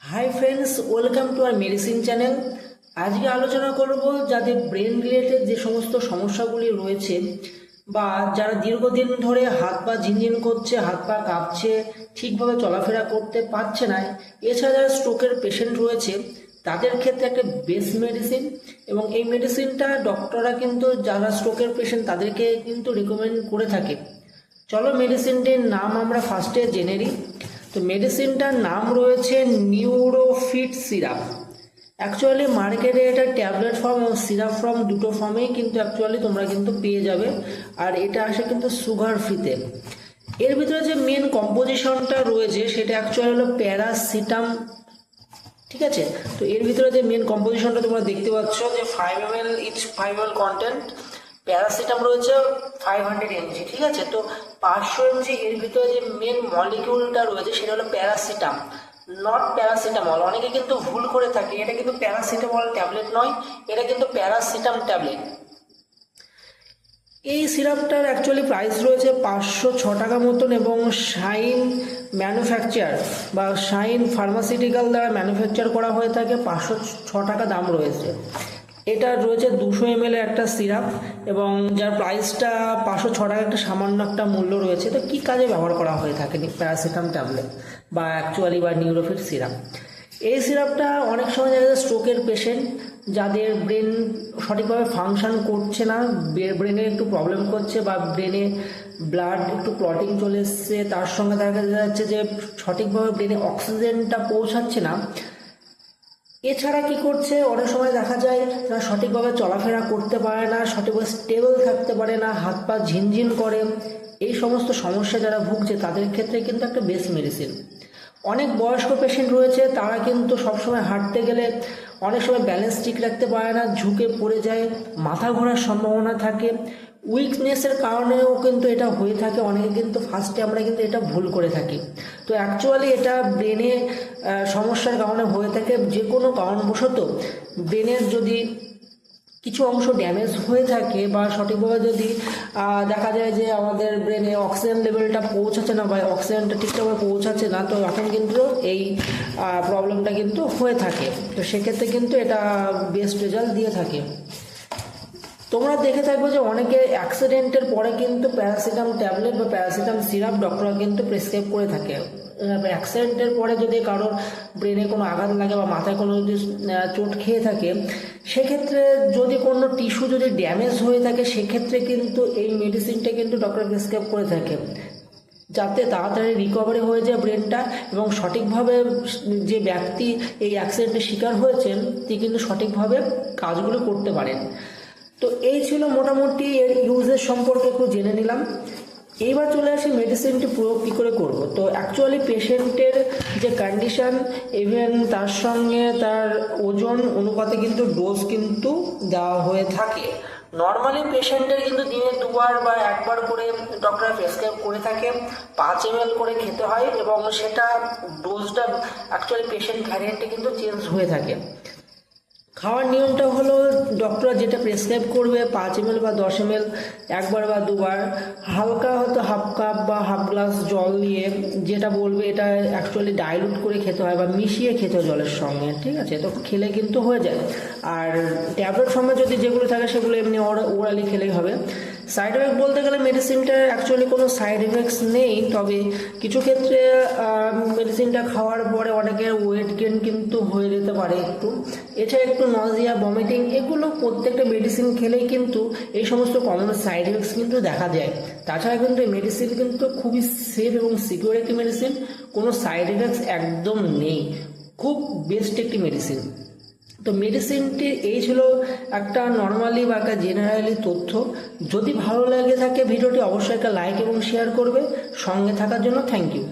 Hi friends welcome to R medicine channel আজকে আলোচনা করব যাদের ব্রেন রিলেটেড যে সমস্ত সমস্যাগুলি রয়েছে বা যারা দীর্ঘদিন ধরে হাত পা ঝিনঝিন করছে, হাত পা কাঁপছে, ঠিকভাবে চলাফেরা করতে পারছে না, এছাড়া যারা স্ট্রোকের পেশেন্ট রয়েছে, তাদের ক্ষেত্রে একটা বেস্ট মেডিসিন এবং এই মেডিসিনটা ডক্টররা কিন্তু যারা স্ট্রোকের পেশেন্ট তাদেরকে কিন্তু রিকমেন্ড করে থাকে। চলো মেডিসিনটির নাম আমরা ফার্স্টে জেনে নিই। তো মেডিসিনটার নাম রয়েছে নিউরোফিট সিরাপ অ্যাকচুয়ালি মার্কেটে এটা ট্যাবলেট ফর্ম ও সিরাপ ফর্ম দুটো ফর্মেই কিন্তু অ্যাকচুয়ালি তোমরা কিন্তু পেয়ে যাবে। আর এটা আসে কিন্তু সুগার ফ্রিতে এর ভিতরে যে মেন কম্পোজিশনটা রয়েছে সেটা অ্যাকচুয়ালি হলো প্যারাসিটাম ঠিক আছে? তো এর ভিতরে যে মেন কম্পোজিশনটা তোমরা দেখতে পাচ্ছ যে five M L each five M L content paracetamol রয়েছে ফাইভ হান্ড্রেড এমজি ঠিক আছে? তো পাঁচশো এমজি এর ভিতরে যে মেন মলিকিউলটা রয়েছে সেটা হলো প্যারাসিটাম নট প্যারাসিটামল অনেকে কিন্তু ভুল করে থাকে, এটা কিন্তু প্যারাসিটামল ট্যাবলেট নয়, এটা কিন্তু প্যারাসিটাম ট্যাবলেট এই সিরাপটার অ্যাকচুয়ালি প্রাইস রয়েছে পাঁচশো ছ টাকা মতন এবং শাইন ম্যানুফ্যাকচার বা শাইন ফার্মাসিউটিক্যাল দ্বারা ম্যানুফ্যাকচার করা হয়ে থাকে পাঁচশো ছ টাকা দাম রয়েছে। এটা রয়েছে দুশো এম একটা সিরাপ এবং যার প্রাইসটা পাঁচশো ছ টাকা একটা সামান্য একটা মূল্য রয়েছে। তো কী কাজে ব্যবহার করা হয়ে থাকে প্যারাসিটাম ট্যাবলেট বা অ্যাকচুয়ালি বা নিউরোফিট সিরাপ এই সিরাপটা অনেক সময় দেখা যায় স্ট্রোকের পেশেন্ট যাদের ব্রেন সঠিকভাবে ফাংশন করছে না ব্রেনে একটু প্রবলেম করছে বা ব্রেনে ব্লাড একটু ক্লটিং চলে এসছে, তার সঙ্গে দেখা যাচ্ছে যে সঠিকভাবে ব্রেনে অক্সিজেনটা পৌঁছাচ্ছে না এছাড়া কি করছে? অনেক সময় দেখা যায় তারা সঠিকভাবে চলাফেরা করতে পারে না, সঠিকভাবে স্টেবল থাকতে পারে না, হাত পা ঝিনঝিন করে। এই সমস্ত সমস্যা যারা ভুগছে, তাদের ক্ষেত্রে কিন্তু একটা বেস্ট মেডিসিন অনেক বয়স্ক পেশেন্ট রয়েছে, তারা কিন্তু সবসময় হাঁটতে গেলে অনেক সময় ব্যালেন্স ঠিক রাখতে পারে না, ঝুঁকে পড়ে যায়, মাথা ঘোরার সম্ভাবনা থাকে। উইকনেসের কারণেও কিন্তু এটা হয়ে থাকে, অনেকে কিন্তু ফার্স্টে আমরা কিন্তু এটা ভুল করে থাকি। তো অ্যাকচুয়ালি এটা ব্রেনে সমস্যার কারণে হয়ে থাকে যে কোনো কারণবশত ব্রেনের যদি কিছু অংশ ড্যামেজ হয়ে থাকে বা সঠিকভাবে যদি দেখা যায় যে আমাদের ব্রেনে অক্সিজেন লেভেলটা পৌঁছাচ্ছে না বা অক্সিজেনটা ঠিকঠাকভাবে পৌঁছাচ্ছে না, তো এখন কিন্তু এই প্রবলেমটা কিন্তু হয়ে থাকে। তো সেক্ষেত্রে কিন্তু এটা বেস্ট রেজাল্ট দিয়ে থাকে। তোমরা দেখে থাকবে যে অনেকে অ্যাক্সিডেন্টের পরে কিন্তু প্যারাসিটাম ট্যাবলেট বা প্যারাসিটাম সিরাপ ডক্টররা কিন্তু প্রেসক্রাইব করে থাকে। অ্যাক্সিডেন্টের পরে যদি কারোর ব্রেনে কোনো আঘাত লাগে বা মাথায় কোনো যদি চোট খেয়ে থাকে, সেক্ষেত্রে যদি কোনো টিস্যু যদি ড্যামেজ হয়ে থাকে, সেক্ষেত্রে কিন্তু এই মেডিসিনটা কিন্তু ডক্টর প্রেসক্রাইব করে থাকে। যাতে তাড়াতাড়ি রিকভারি হয়ে যায় ব্রেনটা এবং সঠিকভাবে যে ব্যক্তি এই অ্যাক্সিডেন্টের শিকার হয়েছেন, তিনি কিন্তু সঠিকভাবে কাজগুলো করতে পারেন। তো এই ছিল মোটামুটি এর ইউজের সম্পর্কে একটু জেনে নিলাম। এইবার চলে আসি মেডিসিনটি প্রয়োগ কী করে করব? তো অ্যাকচুয়ালি পেশেন্টের যে কন্ডিশন ইভেন তার সঙ্গে তার ওজন অনুপাতে কিন্তু ডোজ কিন্তু দেওয়া হয়ে থাকে। নর্মালি পেশেন্টের কিন্তু দিনে দুবার বা একবার করে ডক্টর প্রেসক্রাইব করে থাকে, পাঁচ এম করে খেতে হয় এবং সেটা ডোজটা অ্যাকচুয়ালি পেশেন্ট ভ্যারিয়েন্টে কিন্তু চেঞ্জ হয়ে থাকে। খাওয়ার নিয়মটা হলো ডক্টর যেটা প্রেসক্রাইব করবে পাঁচ এম বা দশ এম একবার বা দুবার, হালকা হয়তো হাফ কাপ বা হাফ গ্লাস জল নিয়ে যেটা বলবে এটা অ্যাকচুয়ালি ডাইলুট করে খেতে হয় বা মিশিয়ে খেতে হয় জলের সঙ্গে, ঠিক আছে? তো খেলে কিন্তু হয়ে যায়। আর ট্যাবলেট সঙ্গে যদি যেগুলো থাকে সেগুলো এমনি ওরালি খেলেই হবে। সাইড এফেক্ট বলতে গেলে মেডিসিনটার অ্যাকচুয়ালি কোনো সাইড এফেক্টস নেই। তবে কিছু ক্ষেত্রে মেডিসিনটা খাওয়ার পরে অনেকের ওয়েট গেন কিন্তু হয়ে যেতে পারে একটু। এছাড়া একটু নজিয়া ভমিটিং এগুলো প্রত্যেকটা মেডিসিন খেলেই কিন্তু এই সমস্ত কমন সাইড এফেক্টস কিন্তু দেখা যায়। তাছাড়া কিন্তু এই মেডিসিন কিন্তু খুবই সেফ এবং সিকিউর একটি মেডিসিন কোনো সাইড এফেক্টস একদম নেই। খুব বেস্ট একটি মেডিসিন তো মেডিসিনটি এই ছিল একটা নর্মালি বা একটা জেনারেলি তথ্য। যদি ভালো লাগে থাকে, ভিডিওটি অবশ্যই একটা লাইক এবং শেয়ার করবে। সঙ্গে থাকার জন্য থ্যাংক ইউ